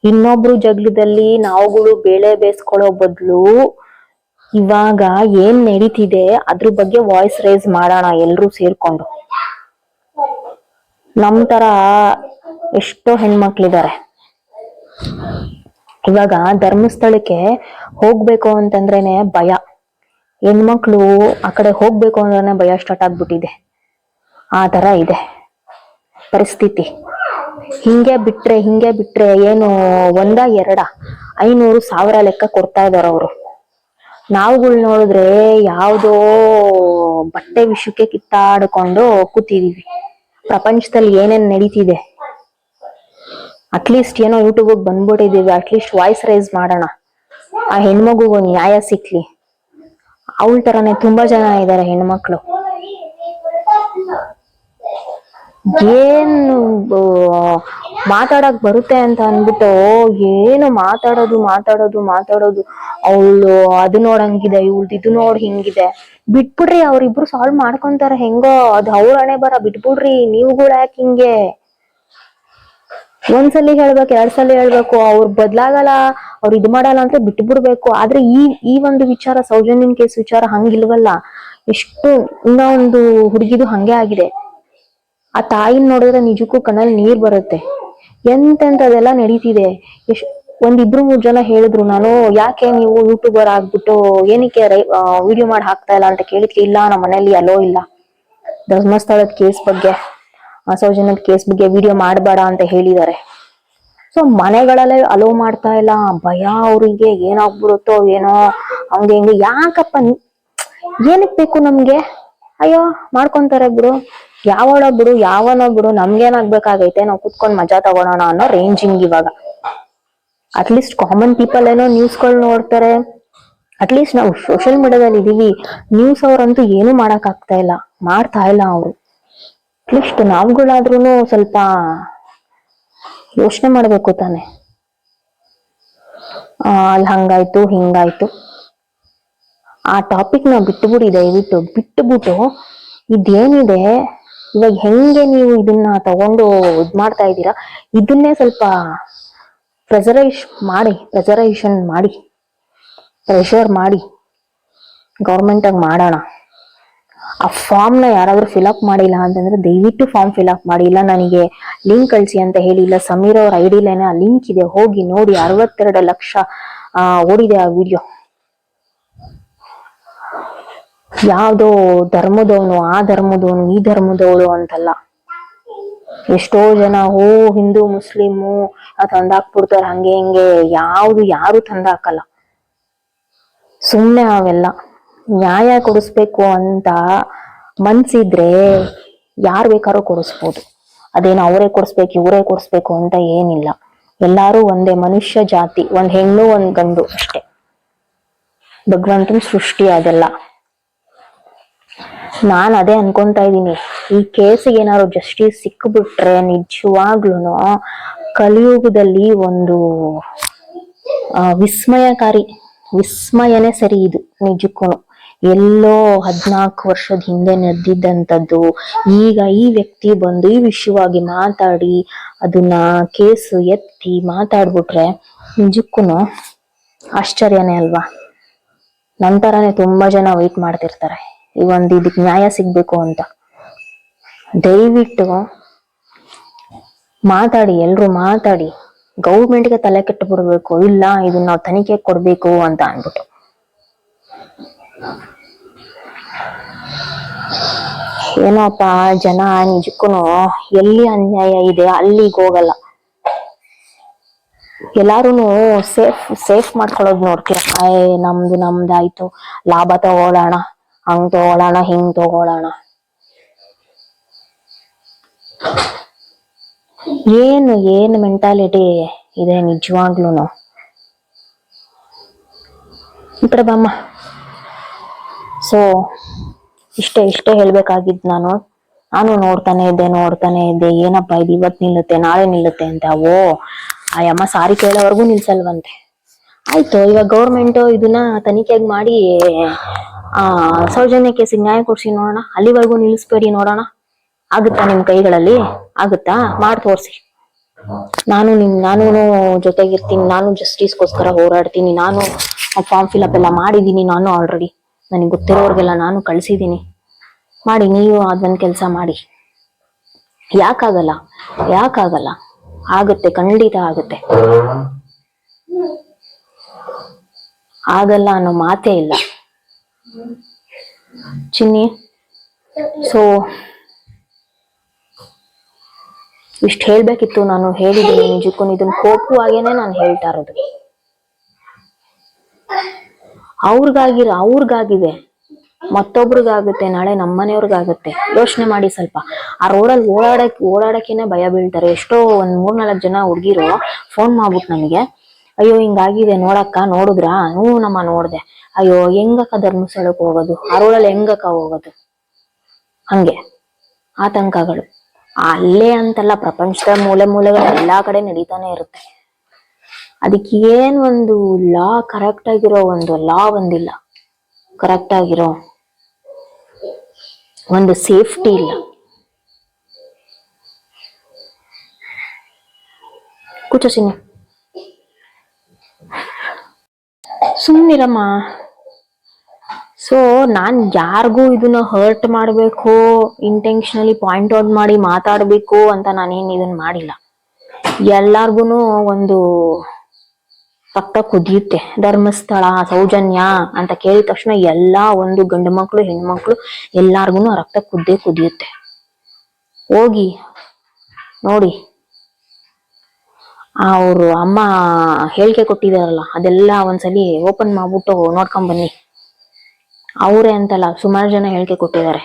S1: ಇನ್ನೊಬ್ರು ಜಗಳದಲ್ಲಿ ನಾವುಗಳು ಬೇಳೆ ಬೇಸ್ಕೊಳ್ಳೋ ಬದ್ಲು ಇವಾಗ ಏನ್ ನಡೀತಿದೆ, ಅದ್ರ ಬಗ್ಗೆ ವಾಯ್ಸ್ ರೈಸ್ ಮಾಡೋಣ ಎಲ್ರೂ ಸೇರ್ಕೊಂಡು. ನಮ್ ತರ ಎಷ್ಟೋ ಹೆಣ್ಮಕ್ಳಿದಾರೆ. ಇವಾಗ ಧರ್ಮಸ್ಥಳಕ್ಕೆ ಹೋಗ್ಬೇಕು ಅಂತಂದ್ರೇನೆ ಭಯ. ಹೆಣ್ಮಕ್ಳು ಆ ಕಡೆ ಹೋಗ್ಬೇಕು ಅಂದ್ರೆ ಭಯ ಸ್ಟಾರ್ಟ್ ಆಗ್ಬಿಟ್ಟಿದೆ. ಆ ತರ ಇದೆ. ಪರಿಸ್ಥಿತಿ. ಹಿಂಗೆ ಬಿಟ್ರೆ ಹಿಂಗೆ ಬಿಟ್ರೆ ಏನು ಒಂದ, ಎರಡ, ಐನೂರು ಸಾವಿರ ಲೆಕ್ಕ ಕೊಡ್ತಾ ಇದಾರೆ ಅವರು. ನಾವುಗಳು ನೋಡಿದ್ರೆ ಯಾವುದೋ ಬಟ್ಟೆ ವಿಷಯಕ್ಕೆ ಕಿತ್ತಾಡ್ಕೊಂಡು ಕೂತಿದೀವಿ. ಪ್ರಪಂಚದಲ್ಲಿ ಏನೇನ್ ನಡೀತಿದೆ? ಅಟ್ಲೀಸ್ಟ್ ಏನೋ ಯೂಟ್ಯೂಬ್ ಬಂದ್ಬಿಟ್ಟಿದೀವಿ. ಅಟ್ಲೀಸ್ಟ್ ವಾಯ್ಸ್ ರೈಸ್ ಮಾಡೋಣ. ಆ ಹೆಣ್ಮಗುಗೂ ನ್ಯಾಯ ಸಿಕ್ಲಿ. ಅವಳ ತರನೇ ತುಂಬಾ ಜನ ಇದಾರೆ ಹೆಣ್ಮಕ್ಳು. ಏನು ಮಾತಾಡಕ್ ಬರುತ್ತೆ ಅಂತ ಅನ್ಬಿಟ್ಟು ಏನು ಮಾತಾಡೋದು ಮಾತಾಡೋದು ಮಾತಾಡೋದು. ಅವಳು ಅದು ನೋಡಂಗಿದೆ ಇವಳ್ದು ಇದು ನೋಡ್ ಹಿಂಗಿದೆ. ಬಿಟ್ಬಿಡ್ರಿ, ಅವ್ರಿಬ್ರು ಸಾಲ್ವ್ ಮಾಡ್ಕೊಂತಾರ ಹೆಂಗೋ. ಅದು ಅವ್ರ ಹಣೆ ಬರ, ಬಿಟ್ಬಿಡ್ರಿ ನೀವುಗಳು ಯಾಕೆ ಹಿಂಗೆ? ಒಂದ್ಸಲಿ ಹೇಳ್ಬೇಕು ಎರಡ್ ಸಲ ಹೇಳ್ಬೇಕು, ಅವ್ರು ಬದ್ಲಾಗಲ್ಲ, ಅವ್ರು ಇದ್ ಮಾಡಲ್ಲ ಅಂತ ಬಿಟ್ಬಿಡ್ಬೇಕು. ಆದ್ರೆ ಈ ಈ ಒಂದು ವಿಚಾರ, ಸೌಜನ್ಯನ್ ಕೇಸ್ ವಿಚಾರ ಹಂಗಿಲ್ವಲ್ಲ? ಎಷ್ಟು, ಇನ್ನ ಒಂದು ಹುಡುಗಿದು ಹಂಗೆ ಆಗಿದೆ. ಆ ತಾಯಿನ ನೋಡಿದ್ರೆ ನಿಜಕ್ಕೂ ಕಣ್ಣಲ್ಲಿ ನೀರ್ ಬರುತ್ತೆ. ಎಂತೆಂತದೆಲ್ಲ ನಡೀತಿದೆ. ಎಷ್ಟ್ ಒಂದ್ ಇಬ್ರು ಮೂರ್ ಜನ ಹೇಳಿದ್ರು ನಾನು, ಯಾಕೆ ನೀವು ಯೂಟ್ಯೂಬರ್ ಆಗ್ಬಿಟ್ಟು ಏನಕ್ಕೆ ವಿಡಿಯೋ ಮಾಡಿ ಹಾಕ್ತಾ ಇಲ್ಲ? ಅಂತ ಕೇಳಿದ್ಕೆ, ಇಲ್ಲ, ನಮ್ಮ ಮನೇಲಿ ಅಲೋ ಇಲ್ಲ. ಧರ್ಮಸ್ಥಳದ ಕೇಸ್ ಬಗ್ಗೆ ಸೌಜನ್ಯದ ಕೇಸ್ ಬಗ್ಗೆ ವಿಡಿಯೋ ಮಾಡಬೇಡ ಅಂತ ಹೇಳಿದ್ದಾರೆ. ಸೊ ಮನೆಗಳಲ್ಲೇ ಅಲೋ ಮಾಡ್ತಾ ಇಲ್ಲ. ಭಯ ಅವ್ರಿಗೆ, ಏನಾಗ್ಬಿಡುತ್ತೋ ಏನೋ, ಹಂಗೆ ಹಿಂಗೆ. ಯಾಕಪ್ಪ ಏನಕ್ಕೆ ಏನಕ್ ಬೇಕು ನಮ್ಗೆ? ಅಯ್ಯೋ, ಮಾಡ್ಕೊಂತಾರೆ ಬಿಡು. ಯಾವಳ ಬಿಡು ಯಾವನ ಬಿಡು ನಮ್ಗೇನಾಗ್ಬೇಕಾಗೈತೆ ನಾವು ಕುತ್ಕೊಂಡ್ ಮಜಾ ತಗೊಳೋಣ ಅನ್ನೋ ರೇಂಜಿಂಗ್ ಇವಾಗ. ಅಟ್ಲೀಸ್ಟ್ ಕಾಮನ್ ಪೀಪಲ್ ಏನೋ ನ್ಯೂಸ್ಗಳು ನೋಡ್ತಾರೆ. ಅಟ್ಲೀಸ್ಟ್ ನಾವು ಸೋಷಿಯಲ್ ಮೀಡಿಯಾದಲ್ಲಿ ಇದೀವಿ. ನ್ಯೂಸ್ ಅವ್ರಂತೂ ಏನು ಮಾಡಕ್ ಆಗ್ತಾ ಇಲ್ಲ. ಮಾಡ್ತಾ ಇಲ್ಲ ಅವರು. ಅಟ್ಲೀಸ್ಟ್ ನಾವುಗಳಾದ್ರೂ ಸ್ವಲ್ಪ ಯೋಚನೆ ಮಾಡ್ಬೇಕು ತಾನೆ. ಅಲ್ಲಿ ಹಂಗಾಯ್ತು, ಹಿಂಗಾಯ್ತು. ಆ ಟಾಪಿಕ್ನ ಬಿಟ್ಟುಬಿಡಿ ದಯವಿಟ್ಟು. ಬಿಟ್ಟುಬಿಟ್ಟು ಇದೇನಿದೆ? ಇವಾಗ ಹೆಂಗೆ ನೀವು ಇದನ್ನ ತಗೊಂಡು ಇದ್ ಮಾಡ್ತಾ ಇದ್ದೀರಾ? ಇದನ್ನೇ ಸ್ವಲ್ಪ ಪ್ರೆಸರೈಸ್ ಮಾಡಿ ಪ್ರೆಸರೈಷನ್ ಮಾಡಿ ಪ್ರೆಷರ್ ಮಾಡಿ ಗೌರ್ಮೆಂಟ್ ಆಗಿ ಮಾಡೋಣ. ಆ ಫಾರ್ಮ್ನ ಯಾರಾದ್ರೂ ಫಿಲಪ್ ಮಾಡಿಲ್ಲ ಅಂತಂದ್ರೆ ದಯವಿಟ್ಟು ಫಾರ್ಮ್ ಫಿಲಪ್ ಮಾಡಿ. ಇಲ್ಲ ನನಗೆ ಲಿಂಕ್ ಕಳಿಸಿ ಅಂತ ಹೇಳಿ, ಇಲ್ಲ ಸಮೀರ್ ಅವ್ರ ಐಡಿಲೇನೆ ಆ ಲಿಂಕ್ ಇದೆ, ಹೋಗಿ ನೋಡಿ. ಅರವತ್ತೆರಡು ಲಕ್ಷ ಓಡಿದೆ ಆ ವಿಡಿಯೋ ಯಾವ್ದೋ ಧರ್ಮದವನು ಆ ಧರ್ಮದವನು ಈ ಧರ್ಮದವಳು ಅಂತಲ್ಲ. ಎಷ್ಟೋ ಜನ, ಓ, ಹಿಂದೂ, ಮುಸ್ಲಿಮು ತಂದಾಕ್ಬಿಡ್ತಾರೆ ಹಂಗೆ ಹಿಂಗೆ, ಯಾವ್ದು ಯಾರು ತಂದಾಕಲ್ಲ ಸುಮ್ನೆ ಅವೆಲ್ಲ. ನ್ಯಾಯ ಕೊಡಿಸ್ಬೇಕು ಅಂತ ಮನ್ಸಿದ್ರೆ ಯಾರು ಬೇಕಾದ್ರೂ ಕೊಡಿಸ್ಬೋದು. ಅದೇನು ಅವರೇ ಕೊಡಿಸ್ಬೇಕು, ಇವರೇ ಕೊಡಿಸ್ಬೇಕು ಅಂತ ಏನಿಲ್ಲ. ಎಲ್ಲಾರು ಒಂದೇ ಮನುಷ್ಯ ಜಾತಿ, ಒಂದ್ ಹೆಣ್ಣು, ಒಂದ್ ಗಂಡು ಅಷ್ಟೇ. ಭಗವಂತನ ಸೃಷ್ಟಿ ಅದೆಲ್ಲ. ನಾನ್ ಅದೇ ಅನ್ಕೊಂತಾ ಇದ್ದೀನಿ. ಈ ಕೇಸಿಗೆ ಏನಾದ್ರು ಜಸ್ಟಿಸ್ ಸಿಕ್ಬಿಟ್ರೆ ನಿಜವಾಗ್ಲೂ ಕಲಿಯುಗದಲ್ಲಿ ಒಂದು ವಿಸ್ಮಯಕಾರಿ, ವಿಸ್ಮಯನೇ ಸರಿ ಇದು ನಿಜಕ್ಕೂ ಎಲ್ಲೋ ಹದ್ನಾಲ್ಕು ವರ್ಷದ ಹಿಂದೆ ನಡೆದಿದ್ದಂಥದ್ದು, ಈಗ ಈ ವ್ಯಕ್ತಿ ಬಂದು ಈ ವಿಷಯವಾಗಿ ಮಾತಾಡಿ ಅದನ್ನ ಕೇಸು ಎತ್ತಿ ಮಾತಾಡ್ಬಿಟ್ರೆ ನಿಜಕ್ಕೂ ಆಶ್ಚರ್ಯನೇ ಅಲ್ವಾ? ನಂತರನೇ ತುಂಬಾ ಜನ ವೆಯ್ಟ್ ಮಾಡ್ತಿರ್ತಾರೆ. ಒಂದು ಇದಕ್ ನ್ಯಾಯ ಸಿಗ್ಬೇಕು ಅಂತ. ದಯವಿಟ್ಟು ಮಾತಾಡಿ, ಎಲ್ರು ಮಾತಾಡಿ. ಗೌರ್ಮೆಂಟ್ಗೆ ತಲೆ ಕೆಟ್ಟು ಬಿಡ್ಬೇಕು ಇಲ್ಲ, ಇದನ್ನ ನಾವು ತನಿಖೆ ಕೊಡ್ಬೇಕು ಅಂತ ಅನ್ಬಿಟ್ಟು ಏನೋಪ್ಪ, ಜನ ನಿಜಕ್ಕೂ ಎಲ್ಲಿ ಅನ್ಯಾಯ ಇದೆ ಅಲ್ಲಿಗೆ ಹೋಗಲ್ಲ. ಎಲ್ಲಾರುನು ಸೇಫ್ ಸೇಫ್ ಮಾಡ್ಕೊಳ್ಳೋದು ನೋಡ್ತೀರ? ನಮ್ದು ನಮ್ದಾಯ್ತು. ಲಾಭ ತಗೊಳ್ಳೋಣ ಹಂಗ್ ತಗೊಳ್ಳೋಣ ಹಿಂಗ್ ತಗೊಳ್ಳೋಣ ಏನು ಏನು ಮೆಂಟಾಲಿಟಿ ಇದೆ ನಿಜವಾಗ್ಲೂ ಈ ಬಮ್ಮ. ಸೊ ಇಷ್ಟೇ ಇಷ್ಟೇ ಹೇಳ್ಬೇಕಾಗಿದ್ ನಾನು. ನಾನು ನೋಡ್ತಾನೆ ಇದ್ದೆ ನೋಡ್ತಾನೆ ಇದ್ದೆ. ಏನಪ್ಪಾ ಇದು ಇವತ್ ನಿಲ್ಲುತ್ತೆ, ನಾಳೆ ನಿಲ್ಲುತ್ತೆ ಅಂತ ಓ ಆ ಅಮ್ಮ, ಸಾರಿ ಕೇಳೋವರೆಗೂ ನಿಲ್ಸಲ್ವಂತೆ. ಆಯ್ತು, ಇವಾಗ ಗೌರ್ಮೆಂಟ್ ಇದನ್ನ ತನಿಖೆಗೆ ಮಾಡಿ ಆ ಸೌಜನ್ಯ ಕೇಸಿಗೆ ನ್ಯಾಯ ಕೊಡ್ಸಿ ನೋಡೋಣ. ಅಲ್ಲಿವರೆಗೂ ನಿಲ್ಲಿಸ್ಬೇಡಿ ನೋಡೋಣ. ಆಗುತ್ತಾ ನಿಮ್ ಕೈಗಳಲ್ಲಿ? ಆಗುತ್ತಾ? ಮಾಡಿ ತೋರ್ಸಿ. ನಾನು ನಿಮ್ ನಾನು ಜೊತೆಗಿರ್ತೀನಿ. ನಾನು ಜಸ್ಟಿಸ್ಗೋಸ್ಕರ ಹೋರಾಡ್ತೀನಿ. ನಾನು ಫಾರ್ಮ್ ಫಿಲಪ್ ಎಲ್ಲ ಮಾಡಿದೀನಿ ನಾನು ಆಲ್ರೆಡಿ ನನಗೆ ಗೊತ್ತಿರೋರ್ಗೆಲ್ಲ ನಾನು ಕಳ್ಸಿದೀನಿ ಮಾಡಿ, ನೀವು ಅದೊಂದು ಕೆಲಸ ಮಾಡಿ. ಯಾಕಾಗಲ್ಲ? ಯಾಕಾಗಲ್ಲ? ಆಗುತ್ತೆ, ಖಂಡಿತ ಆಗುತ್ತೆ. ಆಗಲ್ಲ ಅನ್ನೋ ಮಾತೇ ಇಲ್ಲ. ಚಿನ್ನಿ ಸೊ ಇಷ್ಟ ಹೇಳ್ಬೇಕಿತ್ತು ನಾನು ಹೇಳಿದ್ದೀನಿ ನಿಜಕ್ಕೂ ಇದನ್ನ ಆಗೇನೆ ನಾನು ಹೇಳ್ತಾ ಇರೋದು. ಅವ್ರಿಗಾಗಿರ ಅವ್ರಿಗಾಗಿದೆ. ಮತ್ತೊಬ್ರಿಗಾಗುತ್ತೆ ನಾಳೆ ನಮ್ಮನೆಯವ್ರಿಗಾಗುತ್ತೆ. ಯೋಚನೆ ಮಾಡಿ ಸ್ವಲ್ಪ. ಆ ರೋಡಲ್ಲಿ ಓಡಾಡಕ್ ಓಡಾಡಕ್ಕೇನೆ ಭಯ ಬೀಳ್ತಾರೆ. ಎಷ್ಟೋ ಒಂದ್ ಮೂರ್ನಾಲ್ಕು ಜನ ಹುಡ್ಗಿರು ಫೋನ್ ಮಾಡ್ಬಿಟ್ಟು ನನಗೆ. ಅಯ್ಯೋ, ಹಿಂಗಾಗಿದೆ ನೋಡಕ್ಕ, ನೋಡಿದ್ರಾ? ಹ್ಞೂ ನಮ್ಮ ನೋಡ್ದೆ. ಅಯ್ಯೋ, ಹೆಂಗಕ್ಕ ಧರ್ಮಸ್ಥಳಕ್ಕೆ ಹೋಗೋದು? ಆ ರೋಡಲ್ಲಿ ಹೆಂಗಕ್ಕ ಹೋಗೋದು? ಹಂಗೆ, ಆತಂಕಗಳು. ಅಲ್ಲೇ ಅಂತಲ್ಲ, ಪ್ರಪಂಚದ ಮೂಲೆ ಮೂಲೆಗಳ ಎಲ್ಲಾ ಕಡೆ ನಡೀತಾನೆ ಇರುತ್ತೆ. ಅದಕ್ಕೆ ಏನ್ ಒಂದು ಲಾ ಕರೆಕ್ಟ್ ಆಗಿರೋ ಒಂದು ಲಾ ಒಂದಿಲ್ಲ. ಕರೆಕ್ಟ್ ಆಗಿರೋ ಒಂದು ಸೇಫ್ಟಿ ಇಲ್ಲ. ಕೂಚೋ ಸುಮ್ಮನಿರಮ್ಮ ಸೊ ನಾನು ಯಾರಿಗೂ ಇದನ್ನ ಹರ್ಟ್ ಮಾಡಬೇಕು ಇಂಟೆನ್ಷನಲಿ ಪಾಯಿಂಟ್ ಔಟ್ ಮಾಡಿ ಮಾತಾಡಬೇಕು ಅಂತ ನಾನೇನು ಇದನ್ನ ಮಾಡಿಲ್ಲ. ಎಲ್ಲಾರ್ಗುನು ಒಂದು ರಕ್ತ ಕುದಿಯುತ್ತೆ. ಧರ್ಮಸ್ಥಳ, ಸೌಜನ್ಯ ಅಂತ ಕೇಳಿದ ತಕ್ಷಣ ಎಲ್ಲಾ ಒಂದು ಗಂಡು ಮಕ್ಕಳು ಹೆಣ್ಮಕ್ಳು ಎಲ್ಲಾರ್ಗುನು ರಕ್ತ ಕುದ್ದೇ ಕುದಿಯುತ್ತೆ. ಹೋಗಿ, ನೋಡಿ. ಅವರು ಅಮ್ಮ ಹೇಳಿಕೆ ಕೊಟ್ಟಿದಾರಲ್ಲ ಅದೆಲ್ಲ ಒಂದ್ಸಲಿ ಓಪನ್ ಮಾಡ್ಬಿಟ್ಟು ನೋಡ್ಕೊಂಡ್ ಬನ್ನಿ. ಅವರೇ ಅಂತಲ್ಲ, ಸುಮಾರು ಜನ ಹೇಳಿಕೆ ಕೊಟ್ಟಿದ್ದಾರೆ.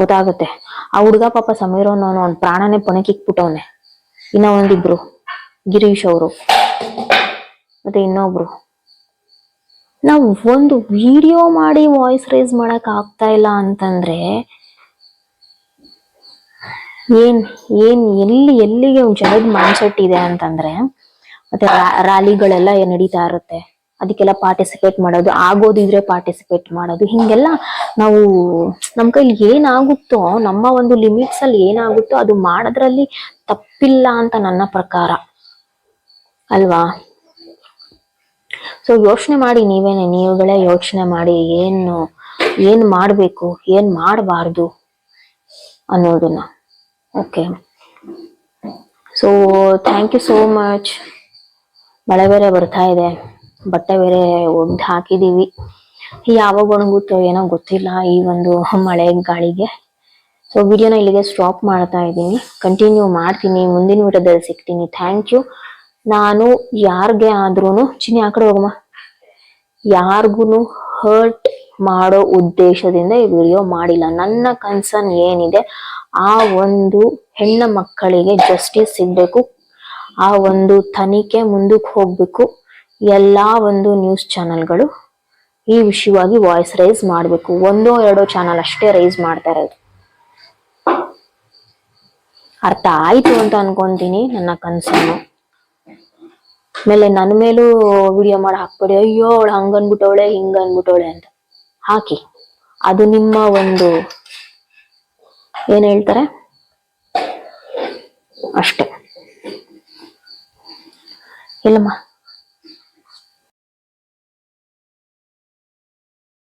S1: ಗೊತ್ತಾಗುತ್ತೆ. ಆ ಹುಡುಗ ಪಾಪ ಸಮೀರ್ ಅವನು ಅವ್ನ ಪ್ರಾಣನೇ ಪೊಣಕಿಕ್ಬಿಟ್ಟವನೆ ಇನ್ನ ಒಂದಿಬ್ರು, ಗಿರೀಶ್ ಅವರು, ಮತ್ತೆ ಇನ್ನೊಬ್ರು. ನಾವು ಒಂದು ವಿಡಿಯೋ ಮಾಡಿ ವಾಯ್ಸ್ ರೈಸ್ ಮಾಡಕ್ ಆಗ್ತಾ ಇಲ್ಲ ಅಂತಂದ್ರೆ ಏನ್ ಏನ್, ಎಲ್ಲಿ, ಎಲ್ಲಿಗೆ ಒಂದ್ ಜನದ ಮೈಂಡ್ಸೆಟ್ ಇದೆ ಅಂತಂದ್ರೆ, ಮತ್ತೆ ರ್ಯಾಲಿಗಳೆಲ್ಲ ನಡೀತಾ ಇರುತ್ತೆ, ಅದಕ್ಕೆಲ್ಲ ಪಾರ್ಟಿಸಿಪೇಟ್ ಮಾಡೋದು, ಆಗೋದಿದ್ರೆ ಪಾರ್ಟಿಸಿಪೇಟ್ ಮಾಡೋದು, ಹಿಂಗೆಲ್ಲ ನಾವು ನಮ್ ಕೈಲಿ ಏನಾಗುತ್ತೋ, ನಮ್ಮ ಒಂದು ಲಿಮಿಟ್ಸ್ ಅಲ್ಲಿ ಏನಾಗುತ್ತೋ ಅದು ಮಾಡೋದ್ರಲ್ಲಿ ತಪ್ಪಿಲ್ಲ ಅಂತ ನನ್ನ ಪ್ರಕಾರ. ಅಲ್ವಾ? ಸೊ ಯೋಚನೆ ಮಾಡಿ ನೀವೇನೆ, ನೀವುಗಳೇ ಯೋಚನೆ ಮಾಡಿ ಏನು, ಏನ್ ಮಾಡ್ಬೇಕು, ಏನ್ ಮಾಡಬಾರ್ದು ಅನ್ನೋದನ್ನ. Okay so thank you so much ಮಳೆ ಬೇರೆ ಬರ್ತಾ ಇದೆ. ಬಟ್ಟೆ ಬೇರೆ ಒಗ್ದು ಹಾಕಿದೀವಿ. ಯಾವಾಗ ಒಣಗುತ್ತೋ ಏನೋ ಗೊತ್ತಿಲ್ಲ ಈ ಒಂದು ಮಳೆ ಗಾಳಿಗೆ. ಸೊ ವಿಡಿಯೋನ ಇಲ್ಲಿಗೆ ಸ್ಟಾಪ್ ಮಾಡ್ತಾ ಇದ್ದೀನಿ. ಕಂಟಿನ್ಯೂ ಮಾಡ್ತೀನಿ. ಮುಂದಿನ ವಿಡಿಯೋದಲ್ಲಿ ಸಿಗ್ತೀನಿ. ಥ್ಯಾಂಕ್ ಯು ನಾನು ಯಾರಿಗೆ ಆದ್ರೂನು, ಚಿನ್ನಿ, ಆ ಕಡೆ ಹೋಗಮ್ಮ. ಯಾರಿಗೂ ಹರ್ಟ್ ಮಾಡೋ ಉದ್ದೇಶದಿಂದ ಈ ವಿಡಿಯೋ ಮಾಡಿಲ್ಲ. ನನ್ನ ಕನ್ಸರ್ನ್ ಏನಿದೆ? ಆ ಒಂದು ಹೆಣ್ಣ ಮಕ್ಕಳಿಗೆ ಜಸ್ಟಿಸ್ ಸಿಗ್ಬೇಕು ಆ ಒಂದು ತನಿಖೆ ಮುಂದಕ್ಕೆ ಹೋಗ್ಬೇಕು. ಎಲ್ಲಾ ಒಂದು ನ್ಯೂಸ್ ಚಾನೆಲ್ಗಳು ಈ ವಿಷಯವಾಗಿ ವಾಯ್ಸ್ ರೈಸ್ ಮಾಡಬೇಕು. ಒಂದೋ ಎರಡೋ ಚಾನಲ್ ಅಷ್ಟೇ ರೈಸ್ ಮಾಡ್ತಾ ಇರೋದು. ಅರ್ಥ ಆಯ್ತು ಅಂತ ಅನ್ಕೊಂತೀನಿ ನನ್ನ ಕನ್ಸನ್ನು. ಆಮೇಲೆ ನನ್ನ ಮೇಲೂ ವಿಡಿಯೋ ಮಾಡಿ ಹಾಕ್ಬೇಡಿ. ಅಯ್ಯೋ, ಅವಳು ಹಂಗನ್ಬಿಟ್ಟವಳೆ, ಹಿಂಗನ್ಬಿಟ್ಟವಳೆ ಅಂತ. ಹಾಕಿ. ಅದು ನಿಮ್ಮ ಒಂದು ಏನ್ ಹೇಳ್ತಾರೆ? ಅಷ್ಟೇ. ಇಲ್ಲಮ್ಮ.